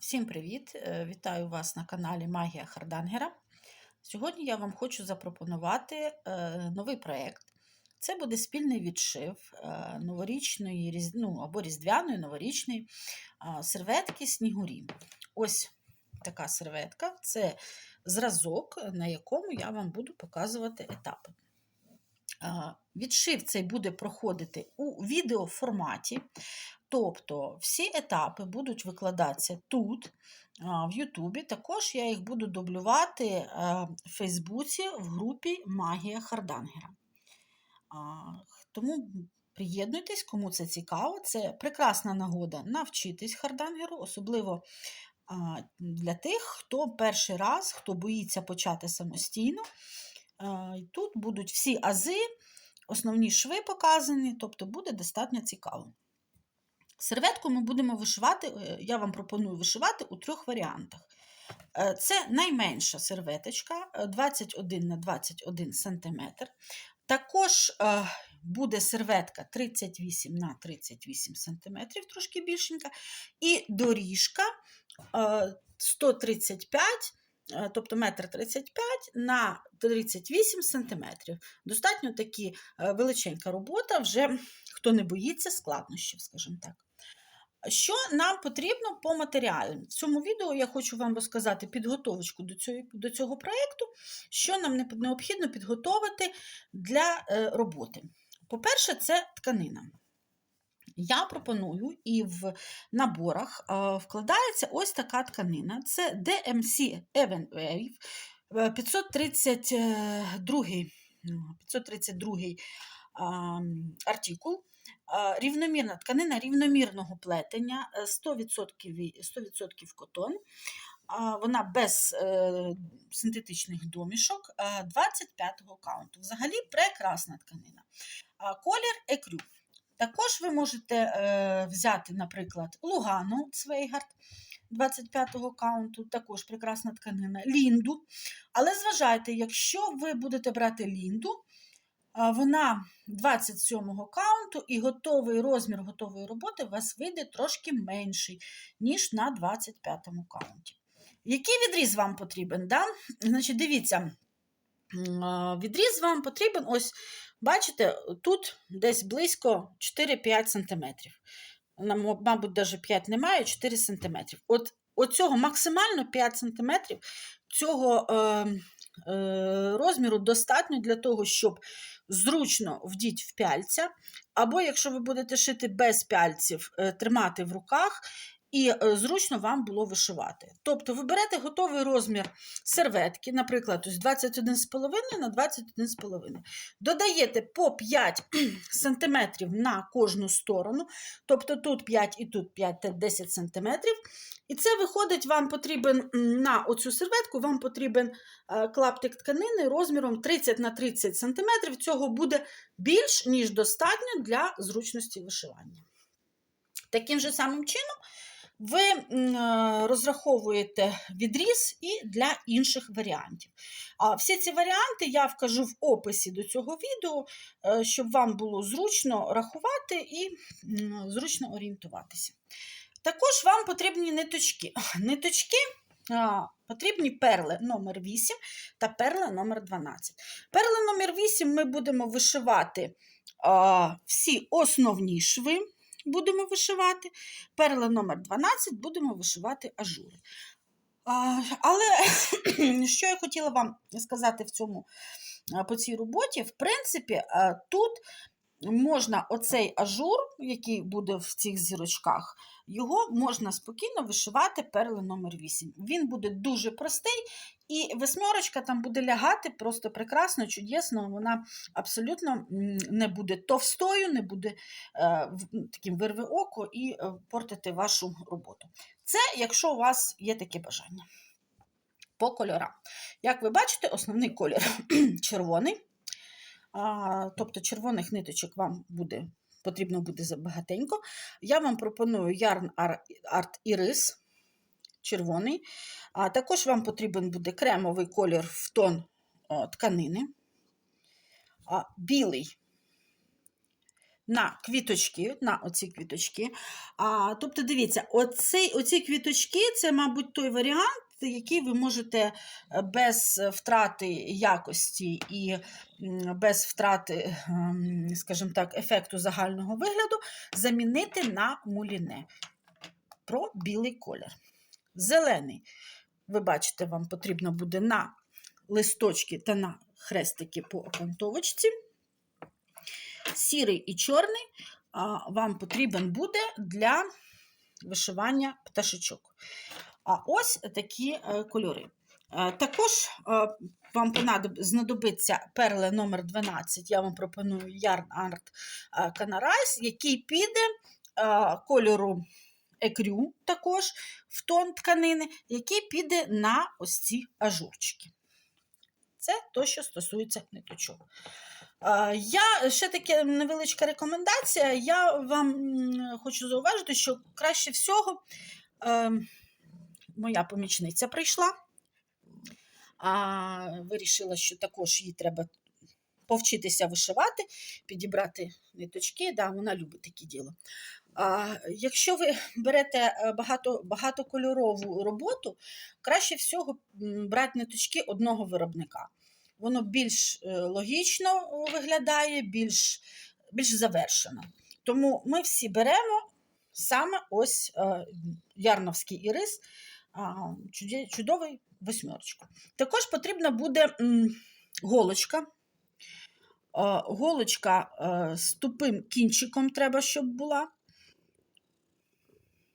Всім привіт! Е, Вітаю вас на каналі Магія Хардангера. Сьогодні я вам хочу запропонувати е, новий проєкт. Це буде спільний відшив е, новорічної ну, або різдвяної новорічної серветки снігурі. Ось така серветка це зразок, на якому я вам буду показувати етапи. А, Відшив цей буде проходити у відеоформаті, тобто всі етапи будуть викладатися тут, в Ютубі. Також я їх буду дублювати е, в Фейсбуці в групі Магія Хардангера. Тому приєднуйтесь, кому це цікаво. Це прекрасна нагода навчитись хардангеру, особливо для тих, хто перший раз, хто боїться почати самостійно. Тут будуть всі ази, основні шви показані, тобто буде достатньо цікаво. Серветку ми будемо вишивати, е, я вам пропоную вишивати у трьох варіантах. Е, Це найменша серветочка е, 21 на 21 см. Також е, буде серветка 38 на 38 см, трошки більшенька, і доріжка е, 135 е, тобто 1,35 на 38 см. Достатньо таки е, величенька робота, вже хто не боїться складнощів, скажімо так. Що нам потрібно по матеріалам? В цьому відео я хочу вам розказати підготовочку до цього, до цього проєкту, що нам необхідно підготовити для е, роботи. По-перше, це тканина. Я пропоную і в наборах е, вкладається ось така тканина. Це DMC Even Wave е, 532, ну, 532 ам, артикул. А, Рівномірна тканина рівномірного плетення, е, 100%, 100% котон. Вона без е, синтетичних домішок е, 25-го каунту. Взагалі прекрасна тканина. Колір екрю. Також ви можете е, взяти, наприклад, Лугану Цвейгард 25-го каунту, також прекрасна тканина, Лінду. Але зважайте, якщо ви будете брати Лінду, вона 27-го каунту і готовий розмір готової роботи у вас вийде трошки менший, ніж на 25-му каунті. Який відріз вам потрібен? Да? Значить, дивіться, відріз вам потрібен ось, бачите, тут десь близько 4-5 см. Мабуть, навіть 5 немає, 4 см. От оцього максимально 5 см цього е, е, розміру достатньо для того, щоб зручно вдіть в пяльця, або якщо ви будете шити без пяльців, е, тримати в руках. І е, зручно вам було вишивати. Тобто ви берете готовий розмір серветки, наприклад, ось 21,5 на 21,5. Додаєте по 5 см на кожну сторону, тобто тут 5 і тут 5, це 10 см. І це виходить, вам потрібен на оцю серветку, вам потрібен е, клаптик тканини розміром 30 на 30 см. Цього буде більш ніж достатньо для зручності вишивання. Таким же самим чином ви е, розраховуєте відріз і для інших варіантів. А всі ці варіанти я вкажу в описі до цього відео, е, щоб вам було зручно рахувати і зручно орієнтуватися. Також вам потрібні ниточки. Ниточки потрібні перли номер 8 та перли номер 12. Перли номер 8 ми будемо вишивати всі основні шви. Будемо вишивати. Перла номер 12 будемо вишивати ажури. Але що я хотіла вам сказати в цьому, по цій роботі, в принципі, тут можна оцей ажур, який буде в цих зірочках, його можна спокійно вишивати перли номер 8. Він буде дуже простий, і восьмерочка там буде лягати просто прекрасно, чудесно. Вона абсолютно не буде товстою, не буде е, таким вирве око і е, портити вашу роботу. Це якщо у вас є таке бажання. По кольорам. Як ви бачите, основний колір червоний. А, тобто червоних ниточок вам буде, потрібно буде забагатенько. Я вам пропоную Yarn Art Iris червоний. А також вам потрібен буде кремовий колір в тон тканини. А, білий на квіточки, на оці квіточки. А, тобто, дивіться, оці, оці квіточки це, мабуть, той варіант, який ви можете е, без втрати якості і без втрати, ем, скажімо так, ефекту загального вигляду замінити на муліне. Про білий колір. Зелений, ви бачите, вам потрібно буде на листочки та на хрестики по окантовочці. Сірий і чорний вам потрібен буде для вишивання пташечок. А ось такі е, кольори. Е, Також е, вам знадобиться перли номер 12. Я вам пропоную Yarn Art Canarize, який піде кольору екрю також в тон тканини, який піде на ось ці ажурчики. Це то, що стосується ниточок. Я ще таке невеличка рекомендація. Я вам хочу зауважити, що краще всього е, моя помічниця прийшла, а вирішила, що також їй треба повчитися вишивати, підібрати ниточки. Да, вона любить такі діло. Якщо ви берете е, багато, багатокольорову роботу, краще всього брати ниточки одного виробника. Воно більш е, логічно виглядає, більш, більш завершено. Тому ми всі беремо саме ось е, ярновський ірис, чудовий восьмерочку. Також потрібна буде голочка. Голочка з тупим кінчиком треба, щоб була.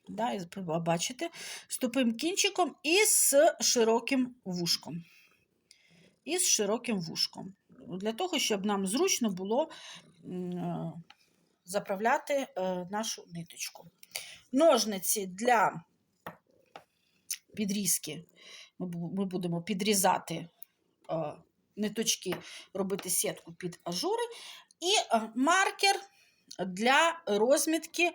Да, бачите, з тупим кінчиком і з широким вушком. І з широким вушком. Для того, щоб нам зручно було е, заправляти е, нашу ниточку. Ножниці для підрізки. Ми будемо підрізати е, ниточки, робити сітку під ажури. І маркер для розмітки,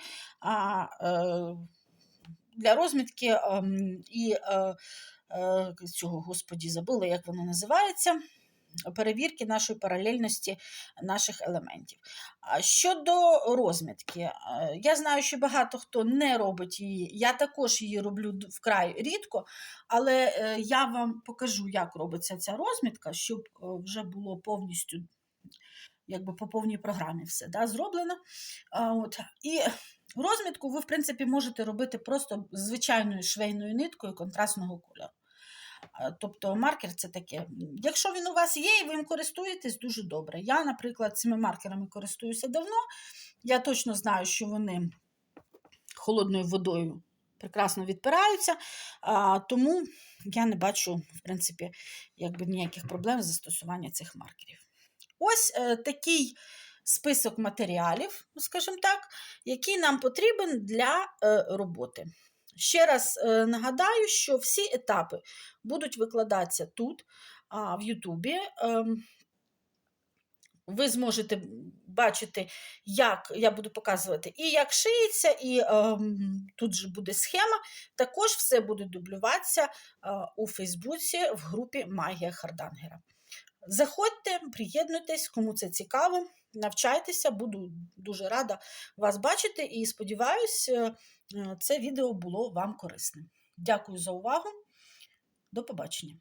для розмітки ем, і е, е, цього, господі, забула, як воно називається. Перевірки нашої паралельності наших елементів. Щодо розмітки, е, я знаю, що багато хто не робить її. Я також її роблю вкрай рідко, але я вам покажу, як робиться ця розмітка, щоб вже було повністю якби по повній програмі все да, зроблено. От. І розмітку ви, в принципі, можете робити просто звичайною швейною ниткою контрастного кольору. Тобто маркер це таке. Якщо він у вас є і ви їм користуєтесь, дуже добре. Я, наприклад, цими маркерами користуюся давно. Я точно знаю, що вони холодною водою прекрасно відпираються, тому я не бачу, в принципі, якби ніяких проблем з застосування цих маркерів. Ось е, такий список матеріалів, ну, скажімо так, який нам потрібен для е, роботи. Ще раз е, нагадаю, що всі етапи будуть викладатися тут, в Ютубі. Ем, ви зможете бачити, як я буду показувати і як шиється, і ем, тут же буде схема. Також все буде дублюватися е, у Фейсбуці в групі Магія Хардангера. Заходьте, приєднуйтесь, кому це цікаво, навчайтеся, буду дуже рада вас бачити і сподіваюся, це відео було вам корисним. Дякую за увагу. До побачення.